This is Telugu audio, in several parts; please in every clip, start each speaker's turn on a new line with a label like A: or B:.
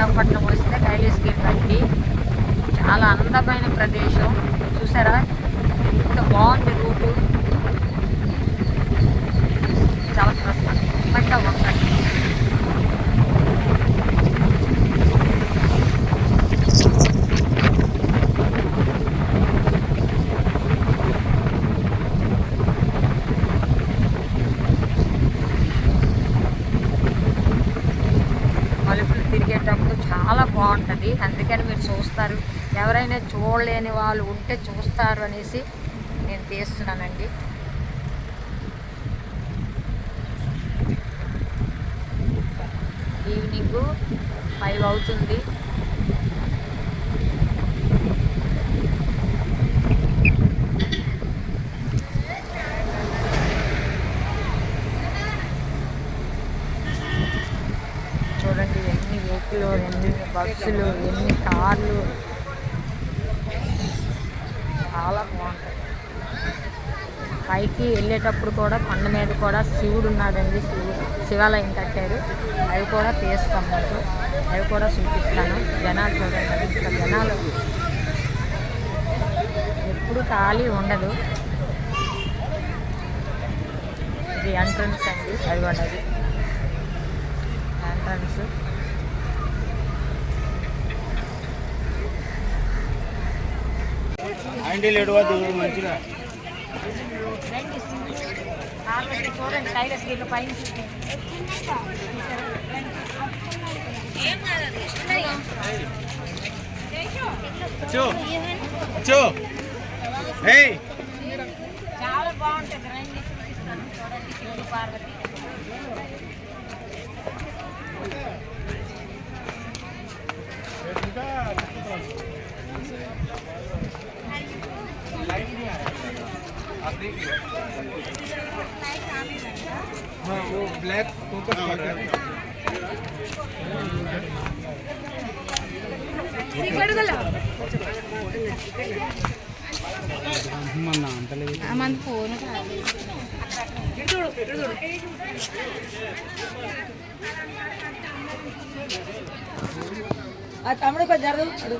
A: విశాఖపట్నం వస్తే కైలాస్ గేట్ రండి చాలా అందమైన ప్రదేశం. చూసారా? ఎంత బాగుంది రూటు. చాలా ప్రశాంతంగా ఉంటుంది ఉంటుంది. అందుకని మీరు చూస్తారు. ఎవరైనా చూడలేని వాళ్ళు ఉంటే చూస్తారు అనేసి నేను తీస్తున్నానండి. ఈవినింగ్ ఫైవ్ అవుతుంది. పైకి కూడా కొండ మీద కూడా శివుడు ఉన్నాడండి. శివుడు శివాలయం కట్టారు. అవి కూడా తీస్తాం మీకు. అవి కూడా చూపిస్తాను. జనాలు చూడండి. ఇక్కడ జనాలు ఎప్పుడు ఖాళీ ఉండదు. ఇది ఎంట్రన్స్ అండి. అది అది. ఎంట్రన్స్
B: హ్యాండిల్ ఎడవద్దు మంచిగా.
A: చాలా బాగుంటుంది రండి చూపిస్తాను చూడండి శివుడు పార్వతి
B: हाँ वो ब्लैक फोकस कर रहा है మన అంతలేదు
C: మన ఫోన్
A: తమ్ముడు కొంచెం జరగదు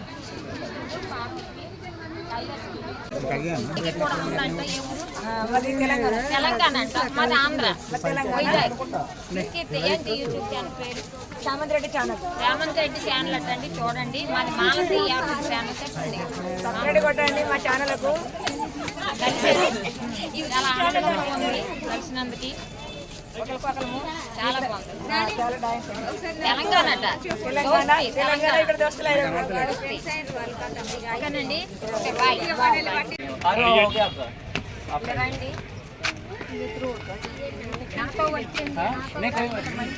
A: తెలంగాణ. అంట మాది ఆంధ్ర వైజాగ్ ఏంటి యూట్యూబ్ ఛానల్ పేరు
C: సామంత్ రెడ్డి ఛానల్
A: రేవంత్ రెడ్డి ఛానల్ అట్టండి చూడండి మాది మాలతి ఛానల్ చెప్పండి
C: కొట్టండి మా ఛానల్కు
A: కలిసేది ఆనందంగా ఉంది కలిసినందుకు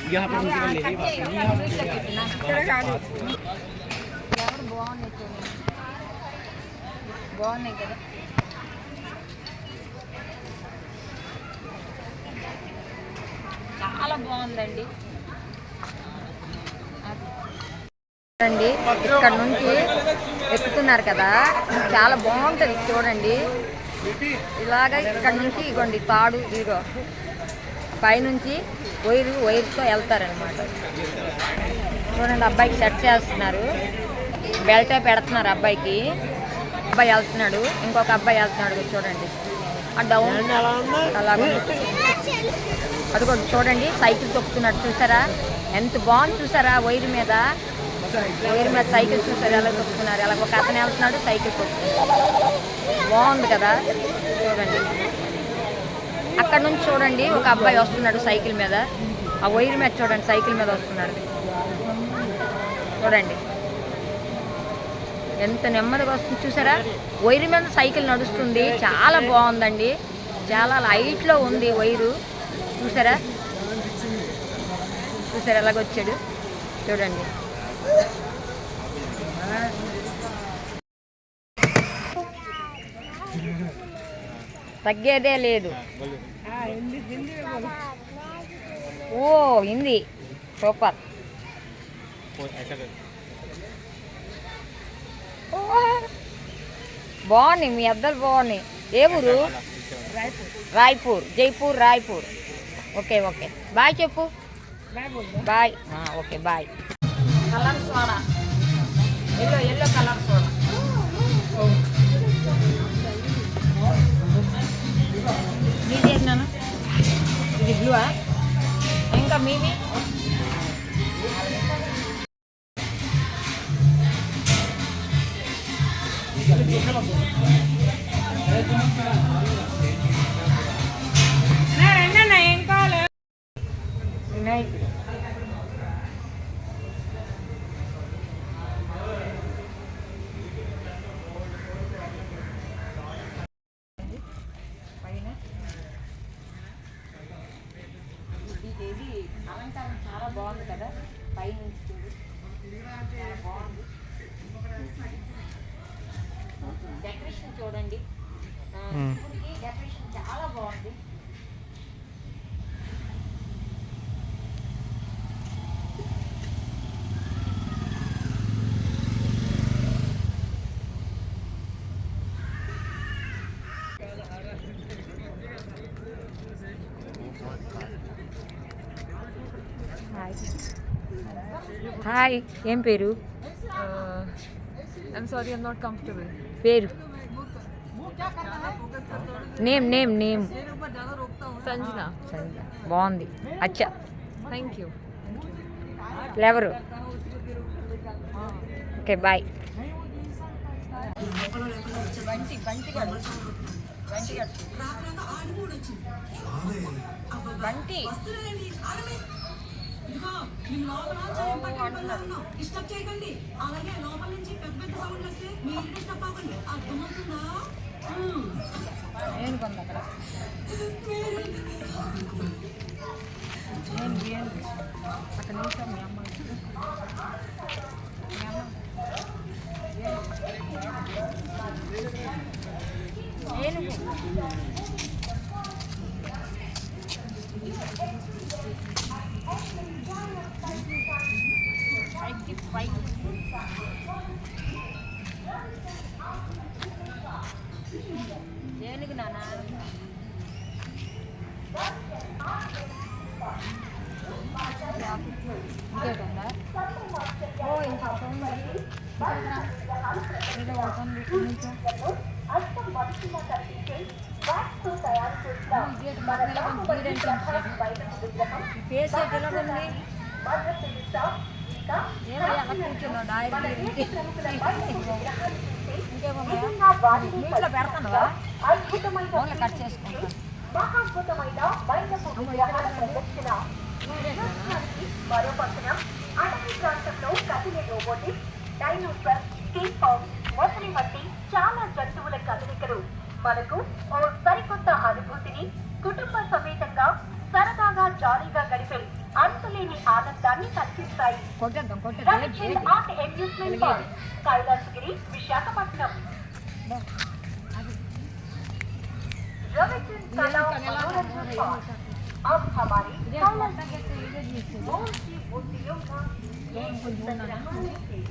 B: यहाँ पर मुझे ले ली बात नहीं यहाँ
A: ఎవరు బాగున్నాయి చూడండి బాగున్నాయి కదా చాలా బాగుందండి. చూడండి ఇక్కడ నుంచి ఎక్కుతున్నారు కదా. చాలా బాగుంటుంది చూడండి. ఇలాగ ఇక్కడ నుంచి ఇగోండి తాడు ఇదిగో. పైనుంచి వైరు వైరుతో వెళ్తారనమాట చూడండి అబ్బాయికి సెట్ చేస్తున్నారు. బెల్టే పెడుతున్నారు అబ్బాయికి. అబ్బాయి వెళ్తున్నాడు. ఇంకొక అబ్బాయి వెళ్తున్నాడు చూడండి. ఆ డౌన్. అలాగ అది చూడండి సైకిల్ తొక్కుతున్నాడు చూసారా? ఎంత బాగుంది చూసారా వైర్ మీద? వైర్ మీద సైకిల్ చూసారు ఎలా తొక్కుతున్నారు? ఎలా ఒక అతను వెళ్తున్నాడు సైకిల్ తొక్కుతున్నాడు. బాగుంది కదా? చూడండి. అక్కడ నుంచి చూడండి ఒక అబ్బాయి వస్తున్నాడు సైకిల్ మీద. ఆ వైర్ మీద చూడండి సైకిల్ మీద వస్తున్నాడు. చూడండి. ఎంత నెమ్మదిగా వస్తుంది చూసారా? వైర్ మీద సైకిల్ నడుస్తుంది చాలా బాగుందండి. చాలా లైట్లో ఉంది వైరు. చూసారా? చూసారా ఎలాగొచ్చాడు? చూడండి. తగ్గేదే లేదు. ఓ హిందీ. సూపర్. బాగున్నాయి మీ అద్దరు బాగున్నాయి. ఏ ఊరు? Raipur. Jaipur Raipur. Okay okay. Bye చెప్పు. Bye okay bye. Colour soda. Yellow yellow colour soda. మీది ఇది బ్లూవా? ఇంకా మీది? ఏం ఇది అలంకారం చాలా బాగుంది కదా? పైనుంచి చూడు చాలా బాగుంది డెకరేషన్ చూడండి డెకరేషన్ చాలా బాగుంది. హాయ్ ఏం పేరు?
D: I'm sorry I'm not comfortable
A: పేరు? Name name name.
D: Sanjana. Sanjana.
A: బాగుంది. అచ్చా. థ్యాంక్ యూ ఎవరు? Okay bye. Bunty Bunty Bunty Bunty.
E: Disturb చేయకండి. అలాగే లోపల నుంచి పెద్ద పెద్ద సౌండ్ వస్తే మీరు డిస్టర్బ్ అర్థమవుతుందా?
A: నేను అక్కడ? నిమిషం మీ అమ్మ. ఫేస్ ఎట్లా అలా ఇంకేమన్నా నీటిలో పెడతానువా ఓన్లీ కట్
E: మహాద్భుతమైన మరో పక్కన అటవీ ప్రాంతంలో కదిలే రోబోటిక్స్ డైనోసర్ స్కేట్ పౌండ్ మొసలి వంటి చాలా జంతువుల కదలికలు మనకు ఓ సరికొత్త అనుభూతిని కుటుంబ సమేతంగా సరదాగా జాలీగా గడిపే అంతులేని ఆనందాన్ని కల్పిస్తాయి
A: కొట్టేద్దాం కొట్టేద్దాం
E: Ravichand art amusement park Kailasagiri Visakhapatnam Ravichand तालाब मनोरंजन पार्क अब हमारी कॉलेज मोर की बुद्धियों का एक संग्रहालय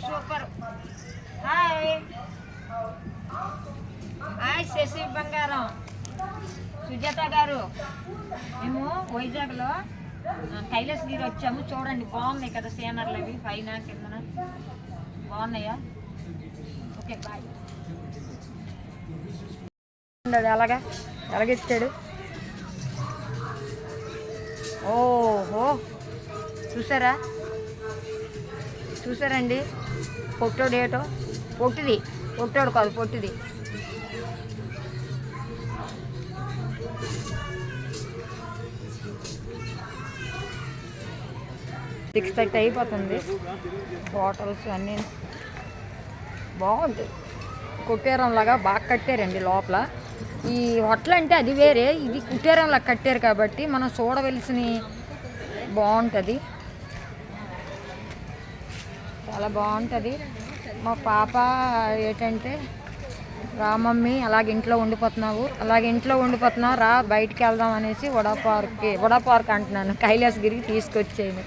A: సూపర్ హాయ్ హాయ్ శశి బంగారం. సుజాత గారు. మేము వైజాగ్లో కైలాస్ కైలాసగిరి వచ్చాము. చూడండి బాగున్నాయి కదా సీనర్లు అవి. పైన కిందన బాగున్నాయా? ఓకే బాయ్ అలాగా ఎలాగెత్తాడు? ఓహో! చూసారా? చూసారండి? పొట్టోడు ఏటో? పొట్టిది. పొట్టోడు కాదు పొట్టిది. సిక్స్ థర్టీ అయిపోతుంది. బాటిల్స్ అన్నీ బాగుంది. కుటీరంలాగా బాగా కట్టారండి లోపల. ఈ హోటల్ అంటే అది వేరే ఇది కుటీరంలా కట్టారు కాబట్టి మనం చూడవలసిన బాగుంటుంది. చాలా బాగుంటుంది. మా పాప ఏంటంటే రా మమ్మీ అలాగే ఇంట్లో ఉండిపోతున్నావు అలాగే ఇంట్లో ఉండిపోతున్నావు రా బయటికి వెళ్దాం అనేసి వడా పార్క్కి వడా పార్క్ అంటున్నాను కైలాసగిరికి తీసుకొచ్చేయండి.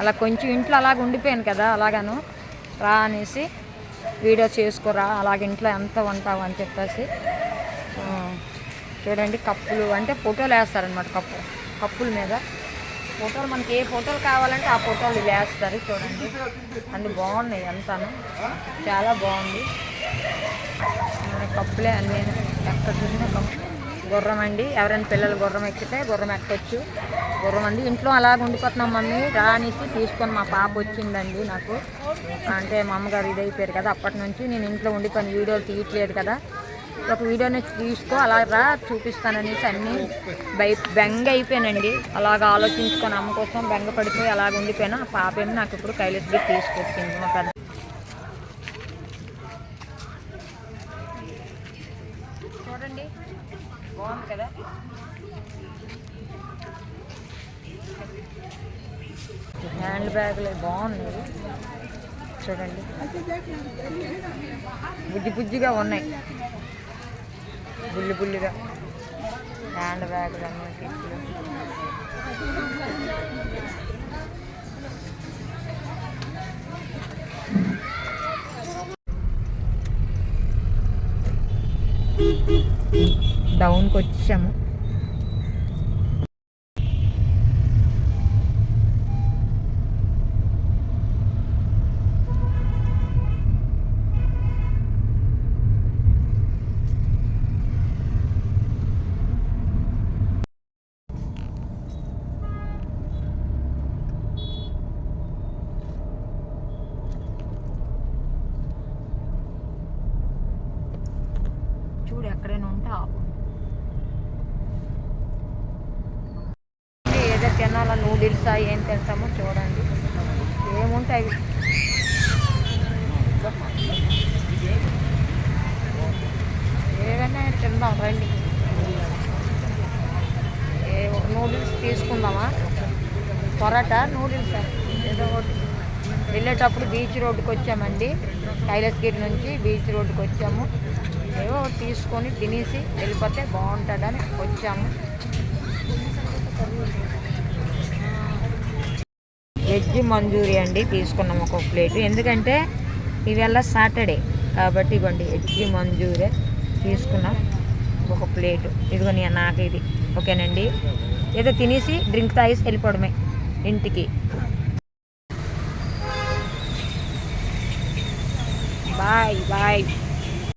A: అలా కొంచెం ఇంట్లో అలాగ ఉండిపోయాను కదా అలాగాను రా అనేసి వీడియో చేసుకోరా అలాగే ఇంట్లో ఎంత ఉంటావు అని చెప్పేసి. చూడండి కప్పులు అంటే ఫోటోలు వేస్తారనమాట కప్పు కప్పుల మీద. ఫోటోలు మనకి ఏ ఫోటోలు కావాలంటే ఆ ఫోటోలు వేస్తారు చూడండి. అన్ని బాగున్నాయి అంతాను. చాలా బాగుంది. కప్పులే అన్నీ. ఎక్కడ చూసినా కప్పు. గుర్రం అండి. ఎవరైనా పిల్లలు గుర్రం ఎక్కితే గుర్రం ఎక్కొచ్చు. పూర్వం అండి. ఇంట్లో అలాగ ఉండిపోతున్నాం మమ్మీ. రా అనేసి తీసుకొని మా పాప వచ్చిందండి నాకు. అంటే మా అమ్మగారు ఇది అయిపోయారు కదా అప్పటి నుంచి. నేను ఇంట్లో ఉండిపోయిన వీడియోలు తీయట్లేదు కదా. ఒక వీడియోని తీసుకో అలా రా చూపిస్తాననేసి అన్నీ బై బెంగ అయిపోయానండి. అలాగ ఆలోచించుకొని అమ్మ కోసం బెంగ పడిపోయి అలాగ ఉండిపోయాను. ఆ పాప నాకు ఇప్పుడు కైలాసకి తీసుకొచ్చింది మా పెద్ద. చూడండి. బాగుంది కదా? హ్యాండ్ బ్యాగులు బాగున్నాయి. చూడండి. బుజ్జి బుజ్జిగా ఉన్నాయి. బుల్లి బుల్లిగా. హ్యాండ్ బ్యాగులు అన్నీ డౌన్కి వచ్చాము చూడు ఎక్కడైనా ఉంటే ఆపు ఏదో తినాలా ఏం తింటామో చూడండి. ఏముంటాయి? ఏదైనా తిందాం రండి. ఏ నూడిల్స్ తీసుకుందామా? పొరాటా నూడిల్స్? ఏదో ఒకటి. వెళ్ళేటప్పుడు బీచ్ రోడ్డుకి వచ్చామండి. కైలాసగిరి నుంచి బీచ్ రోడ్డుకి వచ్చాము. ఏవో తీసుకొని తినేసి వెళ్ళిపోతే బాగుంటుందని వచ్చాము. వెజ్ మంజూరి అండి తీసుకున్నాం ఒక ప్లేట్. ఎందుకంటే ఇవాళ సాటర్డే కాబట్టి ఇవ్వండి వెజ్ మంజూరే తీసుకున్నాం ఒక ప్లేట్. ఇదిగోని నాకు ఇది. ఓకేనండి? ఏదో తినేసి డ్రింక్ తాగేసి వెళ్ళిపోవడమే ఇంటికి. Bye bye.